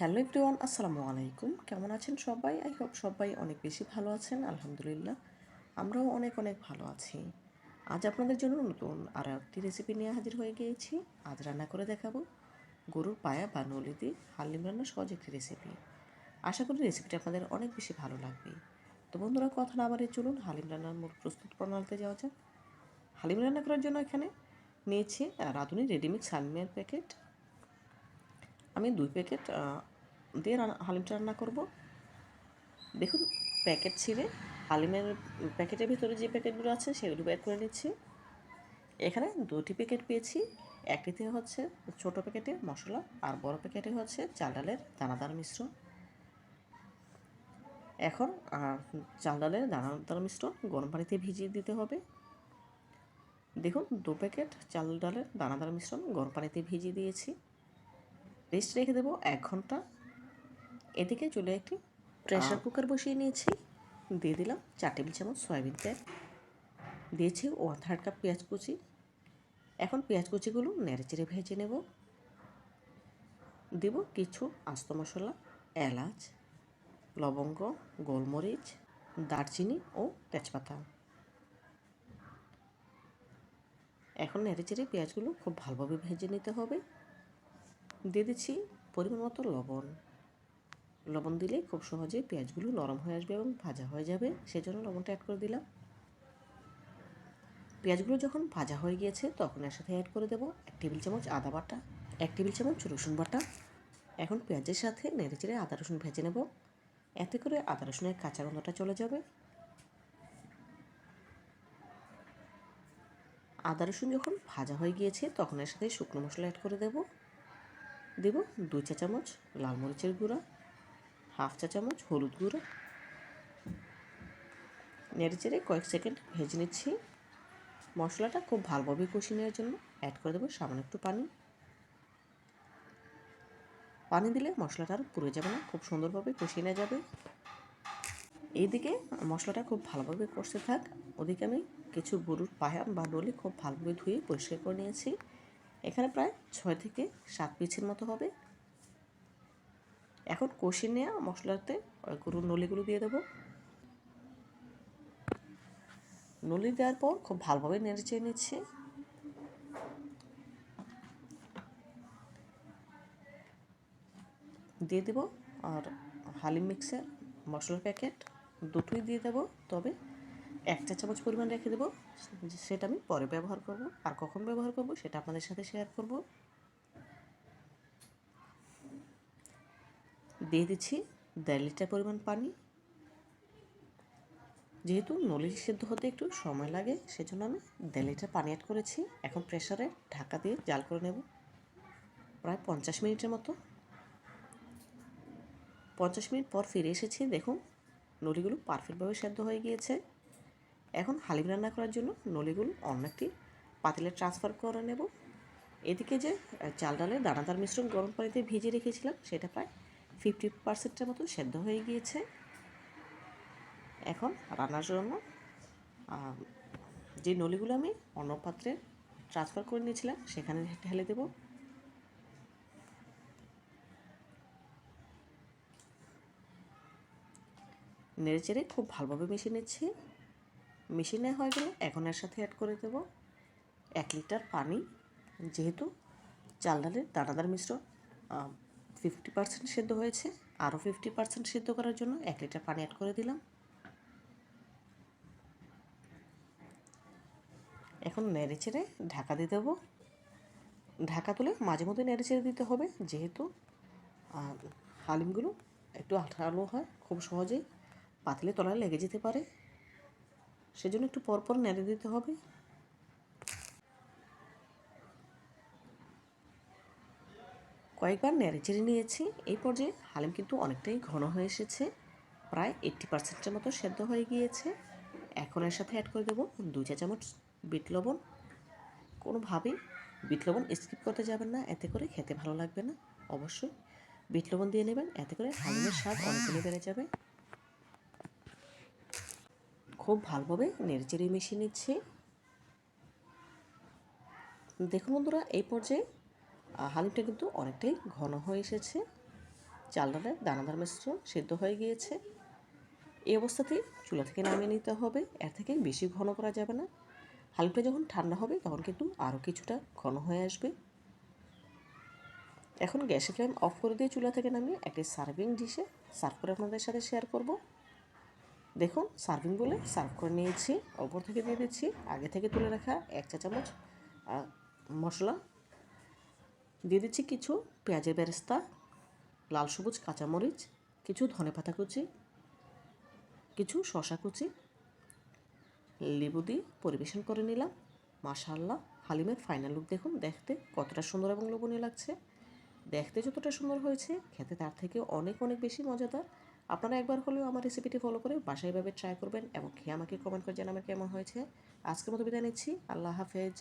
Hello everyone, আসসালামু আলাইকুম। কেমন আছেন সবাই? আই হোপ সবাই অনেক বেশি ভালো আছেন, আলহামদুলিল্লাহ। আমরাও অনেক অনেক ভালো আছি। আজ আপনাদের জন্য নতুন আর একটি রেসিপি নিয়ে হাজির হয়ে গিয়েছি। আজ রান্না করে দেখাবো গরুর পায়া বা নলি দিয়ে হালিম রান্নার সহজ একটি রেসিপি আশা করি রেসিপিটা আপনাদের অনেক বেশি ভালো লাগবে। তো বন্ধুরা, কথা না বাড়িয়ে চলুন হালিম রান্নার মূল প্রস্তুত প্রণালীতে যাওয়া যাক। হালিম রান্না করার জন্য এখানে নিয়েছি রাঁধুনি রেডিমিক্স হালিমের প্যাকেট আমি দুই প্যাকেট দিয়ে হালিমটা রান্না করব। দেখুন, প্যাকেট ছিঁড়ে, হালিমের প্যাকেটের ভিতরে যে প্যাকেটগুলো আছে সেগুলো বের করে নিচ্ছি। এখানে দুটি প্যাকেট পেয়েছি। একটিতে হচ্ছে ছোট প্যাকেটে মশলা আর বড় প্যাকেটে হচ্ছে চাল ডালের দানাদার মিশ্রণ। এখন চাল ডালের দানাদার মিশ্রণ গরম পানিতে ভিজিয়ে দিতে হবে। দেখুন, দু প্যাকেট চাল ডালের দানাদার মিশ্রণ গরম পানিতে ভিজিয়ে দিয়েছি। রেস্ট রেখে দেবো এক ঘণ্টা। এদিকে চুলে একটি প্রেশার কুকার বসিয়ে নিয়েছি। দিয়ে দিলাম চার টেবিল চামচ সয়াবিন তেল। দিয়েছি ওয়ান থার্ড কাপ পেঁয়াজ কুচি। এখন পেঁয়াজ কুচিগুলো নেড়ে চেড়ে ভেজে নেব। দেব কিছু আস্ত মশলা এলাচ লবঙ্গ গোলমরিচ দারচিনি ও তেজপাতা। এখন নেড়ে চেড়ে পেঁয়াজগুলো খুব ভালোভাবে ভেজে নিতে হবে। দিয়ে দিচ্ছি পরিমাণ মতো লবণ। লবণ দিলে খুব সহজে পেঁয়াজগুলো নরম হয়ে আসবে এবং ভাজা হয়ে যাবে। সেজন্য লবণটা অ্যাড করে দিলাম। পেঁয়াজগুলো যখন ভাজা হয়ে গিয়েছে, তখন এর সাথে অ্যাড করে দেবো এক টেবিল চামচ আদা বাটা, এক টেবিল চামচ রসুন বাটা। এখন পেঁয়াজের সাথে নেড়ে চেড়ে আদা রসুন ভেজে নেব। এতে করে আদা রসুনের কাঁচা গন্ধটা চলে যাবে। আদা রসুন যখন ভাজা হয়ে গিয়েছে, তখন এর সাথে শুকনো মশলা অ্যাড করে দেব। দেব দুই চা চামচ লাল মরিচের গুঁড়া, হাফ চা চামচ হলুদ গুঁড়ো। নেড়ে চেড়ে কয়েক সেকেন্ড ভেজে নিচ্ছি। মশলাটা খুব ভালোভাবে কষিয়ে নেওয়ার জন্য অ্যাড করে দেবো সামান্য একটু পানি। পানি দিলে মশলাটা আর পুড়ে যাবে না, খুব সুন্দরভাবে কষিয়ে নেওয়া যাবে। এইদিকে মশলাটা খুব ভালোভাবে কষতে থাক। ওদিকে আমি কিছু গরুর পায়া বা ডলি খুব ভালোভাবে ধুয়ে পরিষ্কার করে নিয়েছি। এখানে প্রায় ছয় থেকে সাত পিসের মতো হবে। এখন কষিয়ে নেওয়া মশলাতে গরুর নলিগুলো দিয়ে দেবো। নলি দেওয়ার পর খুব ভালোভাবে নেড়ে চেয়ে নিচ্ছি। দিয়ে দেবো আর হালিম মিক্সার মশলার প্যাকেট দুটোই দিয়ে দেবো, তবে একটা চামচ পরিমাণ রেখে দেবো। সেটা আমি পরে ব্যবহার করব। আর কখন ব্যবহার করব সেটা আপনাদের সাথে শেয়ার করব। দিয়ে দিচ্ছি দেড় লিটার পরিমাণ পানি। যেহেতু নলি সিদ্ধ হতে একটু সময় লাগে, সেজন্য আমি দেড় লিটার পানি অ্যাড করেছি। এখন প্রেশারে ঢাকা দিয়ে জাল করে নেব। প্রায় পঞ্চাশ মিনিটের মতো। পঞ্চাশ মিনিট পর ফিরে এসেছি। দেখুন, নলিগুলো পারফেক্টভাবে সেদ্ধ হয়ে গিয়েছে। এখন হালিম রান্না করার জন্য নলিগুলো অন্য একটি পাতিলে ট্রান্সফার করে নেব। এদিকে যে চাল ডালের দানাদার মিশ্রণ গরম পানিতে ভিজিয়ে রেখেছিলাম, সেটা প্রায় ফিফটি পার্সেন্টের মতো সেদ্ধ হয়ে গিয়েছে। এখন রান্নার জন্য যে নলিগুলো আমি অন্য পাত্রে ট্রান্সফার করে নিয়েছিলাম, সেখানে ঢেলে দেব। নেড়ে চেড়ে খুব ভালোভাবে মিশিয়ে নিচ্ছি। মিশিয়ে নেওয়া হয়ে গেলে এখন এর সাথে অ্যাড করে দেব এক লিটার পানি। যেহেতু চাল ডালের দানাদার মিশ্রণ ফিফটি পার্সেন্ট সেদ্ধ হয়েছে আরও ফিফটি পার্সেন্ট সেদ্ধ করার জন্য এক লিটার পানি অ্যাড করে দিলাম। এখন নেড়ে চেড়ে ঢাকা দিয়ে দেবো। ঢাকা তুলে মাঝে মধ্যে নেড়ে চেড়ে দিতে হবে, যেহেতু হালিমগুলো একটু আঠালো হয়, খুব সহজেই পাতলে তলায় লেগে যেতে পারে। সেজন্য একটু পরপর নেড়ে দিতে হবে। কয়েকবার নেড়ে চেড়ে নিয়েছি। এই পর্যায়ে হালিম কিন্তু অনেকটাই ঘন হয়ে এসেছে। প্রায় এইট্টি পার্সেন্টের মতো সেদ্ধ হয়ে গিয়েছে। এখন এর সাথে অ্যাড করে দেবো দুই চা চামচ বিট লবণ। কোনোভাবেই বিট লবণ স্কিপ করতে যাবেন না, এতে করে খেতে ভালো লাগবে না। অবশ্যই বিট লবণ দিয়ে নেবেন, এতে করে হালিমের স্বাদ অনেকগুলো বেড়ে যাবে। খুব ভালোভাবে নেড়েচেড়ে মিশিয়ে নিচ্ছি। দেখুন বন্ধুরা, এই পর্যায়ে হালিমটা কিন্তু অনেকটাই ঘন হয়ে এসেছে। চাল দানাদার মিশ্রণ সেদ্ধ হয়ে গিয়েছে। এই অবস্থাতেই চুলা থেকে নামিয়ে নিতে হবে। এর থেকে বেশি ঘন করা যাবে না। হালকা যখন ঠান্ডা হবে, তখন কিন্তু আরও কিছুটা ঘন হয়ে আসবে। এখন গ্যাসের ফ্লেম অফ করে দিয়ে চুলা থেকে নামিয়ে একটি সার্ভিং ডিশে সার্ভ করে আপনাদের সাথে শেয়ার করব। দেখুন সার্ভিং বলে সার্ভ করে নিয়েছি, ওপর থেকে দিয়ে দিচ্ছি, আগে থেকে তুলে রাখা এক চা চামচ মশলা। দিয়ে দিচ্ছি কিছু পেঁয়াজের বেরেস্তা, লাল সবুজ কাঁচামরিচ, কিছু ধনেপাতা কুচি, কিছু শশা কুচি। লেবু দিয়ে পরিবেশন করে নিলাম। মাশাআল্লাহ, হালিমের ফাইনাল লুক দেখুন, দেখতে কতটা সুন্দর এবং লোভনীয় লাগছে। দেখতে যতটা সুন্দর হয়েছে, খেতে তার থেকে অনেক অনেক বেশি মজাদার। আপনারা একবার হলেও আমার রেসিপিটি ফলো করে বাসায় এভাবে ট্রাই করবেন এবং খেয়ে আমাকে কমেন্ট করে জানাবেন কেমন হয়েছে। আজকের মতো বিদায় নিচ্ছি। আল্লাহ হাফেজ।